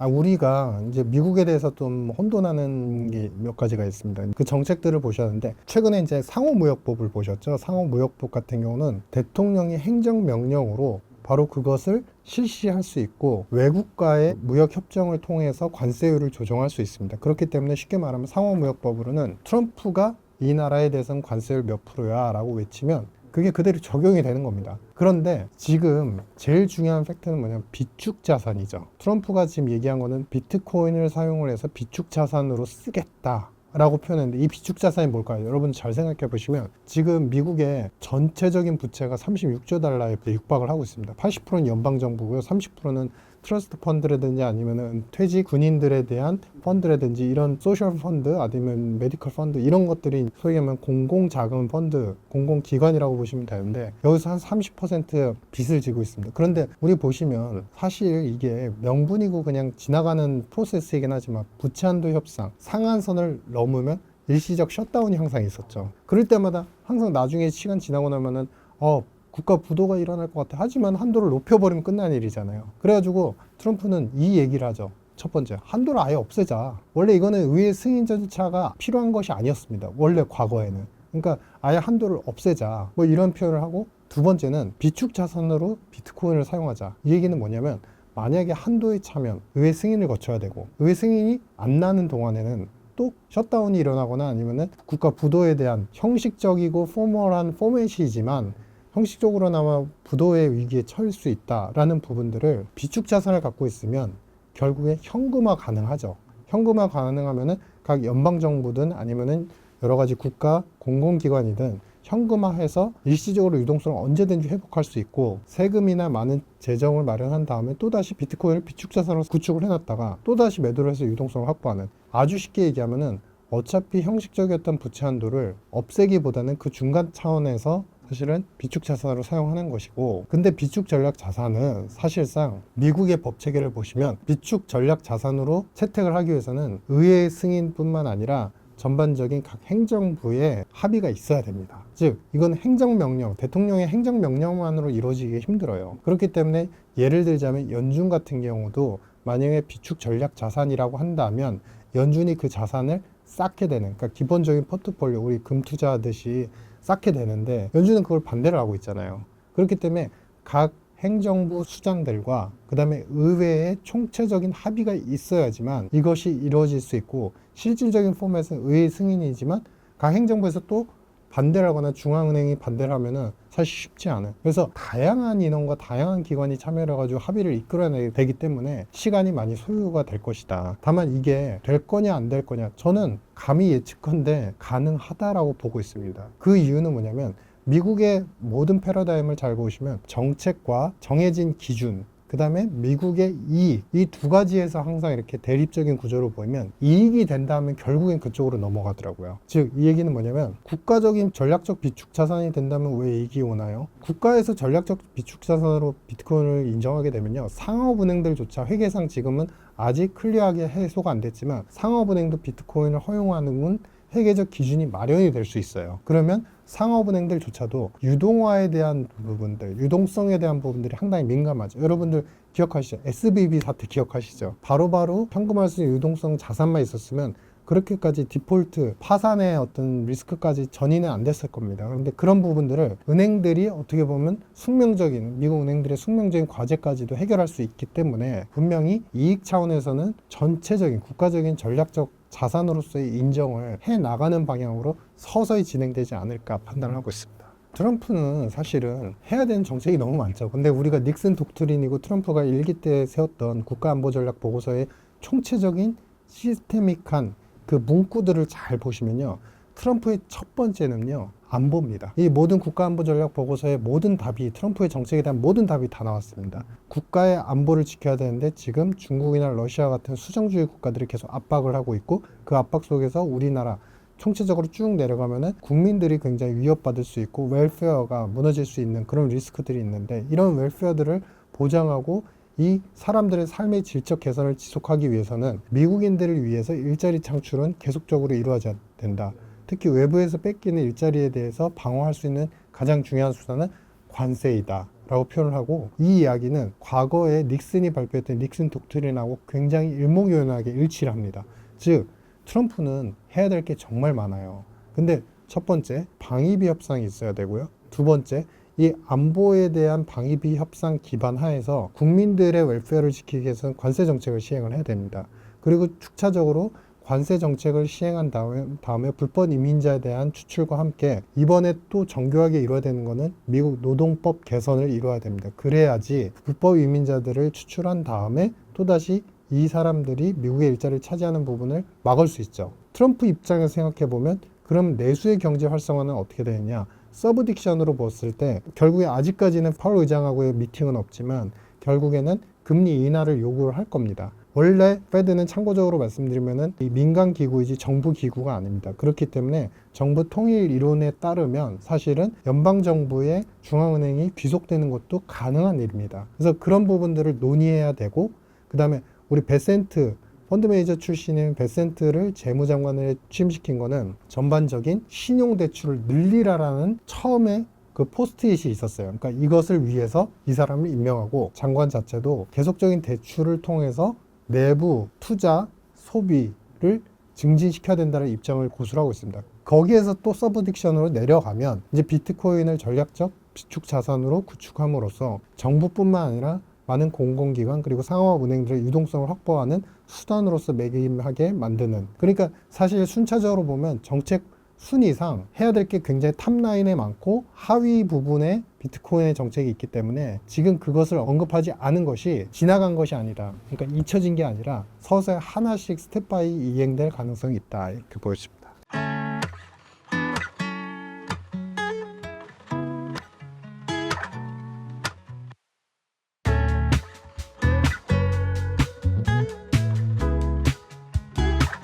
아, 우리가 이제 미국에 대해서 좀 혼돈하는 게 몇 가지가 있습니다. 그 정책들을 보셨는데 최근에 이제 상호무역법을 보셨죠. 상호무역법 같은 경우는 대통령이 행정명령으로 바로 그것을 실시할 수 있고 외국과의 무역 협정을 통해서 관세율을 조정할 수 있습니다. 그렇기 때문에 쉽게 말하면 상호무역법으로는 트럼프가 이 나라에 대해서는 관세율 몇 프로야 라고 외치면 그게 그대로 적용이 되는 겁니다. 그런데 지금 제일 중요한 팩트는 뭐냐면 비축 자산이죠. 트럼프가 지금 얘기한 거는 비트코인을 사용을 해서 비축 자산으로 쓰겠다. 라고 표현했는데 이 비축 자산이 뭘까요? 여러분 잘 생각해 보시면 지금 미국의 전체적인 부채가 36조 달러에 육박을 하고 있습니다. 80%는 연방 정부고요. 30%는 트러스트 펀드라든지 아니면은 퇴직 군인들에 대한 펀드라든지 이런 소셜 펀드 아니면 메디컬 펀드 이런 것들이 소위 말하면 공공 자금 펀드, 공공 기관이라고 보시면 되는데 여기서 한 30% 빚을 지고 있습니다. 그런데 우리 보시면 사실 이게 명분이고 그냥 지나가는 프로세스이긴 하지만 부채 한도 협상 상한선을 넘으면 일시적 셧다운이 항상 있었죠. 그럴 때마다 항상 나중에 시간 지나고 나면은 어 국가 부도가 일어날 것 같아. 하지만 한도를 높여버리면 끝난 일이잖아요. 그래가지고 트럼프는 이 얘기를 하죠. 첫 번째, 한도를 아예 없애자. 원래 이거는 의회 승인 절차가 필요한 것이 아니었습니다. 원래 과거에는. 그러니까 아예 한도를 없애자. 뭐 이런 표현을 하고 두 번째는 비축 자산으로 비트코인을 사용하자. 이 얘기는 뭐냐면 만약에 한도에 차면 의회 승인을 거쳐야 되고 의회 승인이 안 나는 동안에는 또 셧다운이 일어나거나 아니면은 국가 부도에 대한 형식적이고 포멀한 포맷이지만 형식적으로나마 부도의 위기에 처할 수 있다라는 부분들을 비축 자산을 갖고 있으면 결국에 현금화 가능하죠. 현금화 가능하면은 각 연방 정부든 아니면은 여러 가지 국가 공공기관이든 현금화해서 일시적으로 유동성을 언제든지 회복할 수 있고 세금이나 많은 재정을 마련한 다음에 또다시 비트코인을 비축 자산으로 구축을 해놨다가 또다시 매도를 해서 유동성을 확보하는 아주 쉽게 얘기하면은 어차피 형식적이었던 부채 한도를 없애기보다는 그 중간 차원에서 사실은 비축 자산으로 사용하는 것이고 근데 비축 전략 자산은 사실상 미국의 법 체계를 보시면 비축 전략 자산으로 채택을 하기 위해서는 의회 승인뿐만 아니라 전반적인 각 행정부의 합의가 있어야 됩니다. 즉, 이건 행정명령, 대통령의 행정명령만으로 이루어지기 힘들어요. 그렇기 때문에 예를 들자면 연준 같은 경우도 만약에 비축 전략 자산이라고 한다면 연준이 그 자산을 쌓게 되는, 그러니까 기본적인 포트폴리오, 우리 금 투자하듯이 쌓게 되는데 연준은 그걸 반대를 하고 있잖아요. 그렇기 때문에 각 행정부 수장들과 그 다음에 의회의 총체적인 합의가 있어야지만 이것이 이루어질 수 있고 실질적인 포맷은 의회 승인이지만 각 행정부에서 또 반대를 하거나 중앙은행이 반대를 하면은 사실 쉽지 않아요. 그래서 다양한 인원과 다양한 기관이 참여를 해가지고 합의를 이끌어내게 되기 때문에 시간이 많이 소요가 될 것이다. 다만 이게 될 거냐 안 될 거냐 저는 감히 예측컨대 가능하다라고 보고 있습니다. 그 이유는 뭐냐면 미국의 모든 패러다임을 잘 보시면 정책과 정해진 기준 그 다음에 미국의 이익 이 두 가지에서 항상 이렇게 대립적인 구조를 보이면 이익이 된다면 결국엔 그쪽으로 넘어가더라고요 즉 이 얘기는 뭐냐면 국가적인 전략적 비축 자산이 된다면 왜 이익이 오나요? 국가에서 전략적 비축 자산으로 비트코인을 인정하게 되면요 상업은행들조차 회계상 지금은 아직 클리어하게 해소가 안 됐지만 상업은행도 비트코인을 허용하는 건 회계적 기준이 마련이 될 수 있어요. 그러면 상업은행들조차도 유동화에 대한 부분들, 유동성에 대한 부분들이 상당히 민감하죠. 여러분들 기억하시죠? SBB 사태 기억하시죠? 바로바로 현금화할 수 유동성 자산만 있었으면 그렇게까지 디폴트, 파산의 어떤 리스크까지 전이는 안 됐을 겁니다. 그런데 그런 부분들을 은행들이 어떻게 보면 숙명적인, 미국 은행들의 숙명적인 과제까지도 해결할 수 있기 때문에 분명히 이익 차원에서는 전체적인 국가적인 전략적 자산으로서의 인정을 해 나가는 방향으로 서서히 진행되지 않을까 판단을 하고 있습니다. 트럼프는 사실은 해야 되는 정책이 너무 많죠. 근데 우리가 닉슨 독트린이고 트럼프가 일기 때 세웠던 국가안보전략 보고서의 총체적인 시스테믹한 그 문구들을 잘 보시면요. 트럼프의 첫 번째는요. 안보입니다. 이 모든 국가안보전략 보고서의 모든 답이 트럼프의 정책에 대한 모든 답이 다 나왔습니다. 국가의 안보를 지켜야 되는데 지금 중국이나 러시아 같은 수정주의 국가들이 계속 압박을 하고 있고 그 압박 속에서 우리나라 총체적으로 쭉 내려가면은 국민들이 굉장히 위협받을 수 있고 웰페어가 무너질 수 있는 그런 리스크들이 있는데 이런 웰페어들을 보장하고 이 사람들의 삶의 질적 개선을 지속하기 위해서는 미국인들을 위해서 일자리 창출은 계속적으로 이루어져야 된다. 특히 외부에서 뺏기는 일자리에 대해서 방어할 수 있는 가장 중요한 수단은 관세이다. 라고 표현을 하고 이 이야기는 과거에 닉슨이 발표했던 닉슨 독트린하고 굉장히 일목요연하게 일치를 합니다. 즉 트럼프는 해야 될 게 정말 많아요. 근데 첫 번째 방위비 협상이 있어야 되고요. 두 번째 이 안보에 대한 방위비 협상 기반 하에서 국민들의 웰페어를 지키기 위해서는 관세 정책을 시행을 해야 됩니다. 그리고 축차적으로 관세 정책을 시행한 다음에, 다음에 불법 이민자에 대한 추출과 함께 이번에 또 정교하게 이루어야 되는 것은 미국 노동법 개선을 이루어야 됩니다. 그래야지 불법 이민자들을 추출한 다음에 또다시 이 사람들이 미국의 일자리를 차지하는 부분을 막을 수 있죠. 트럼프 입장에서 생각해 보면 그럼 내수의 경제 활성화는 어떻게 되느냐? 서브딕션으로 봤을 때 결국에 아직까지는 파월 의장하고의 미팅은 없지만 결국에는 금리 인하를 요구를 할 겁니다. 원래 페드는 참고적으로 말씀드리면은 이 민간 기구이지 정부 기구가 아닙니다. 그렇기 때문에 정부 통일 이론에 따르면 사실은 연방 정부의 중앙은행이 귀속되는 것도 가능한 일입니다. 그래서 그런 부분들을 논의해야 되고 그다음에 우리 베센트 펀드 매니저 출신인 베센트를 재무장관을 취임시킨 거는 전반적인 신용 대출을 늘리라라는 처음에 그 포스트잇이 있었어요. 그러니까 이것을 위해서 이 사람을 임명하고 장관 자체도 계속적인 대출을 통해서 내부 투자 소비를 증진시켜야 된다는 입장을 고수하고 있습니다. 거기에서 또 서브딕션으로 내려가면 이제 비트코인을 전략적 비축 자산으로 구축함으로써 정부뿐만 아니라 많은 공공기관 그리고 상업 은행들의 유동성을 확보하는 수단으로서 매김하게 만드는 그러니까 사실 순차적으로 보면 정책 순위상 해야 될 게 굉장히 탑라인에 많고 하위 부분에 비트코인의 정책이 있기 때문에 지금 그것을 언급하지 않은 것이 지나간 것이 아니다. 그러니까 잊혀진 게 아니라 서서히 하나씩 스텝 바이 이행될 가능성이 있다. 이렇게 보여집니다.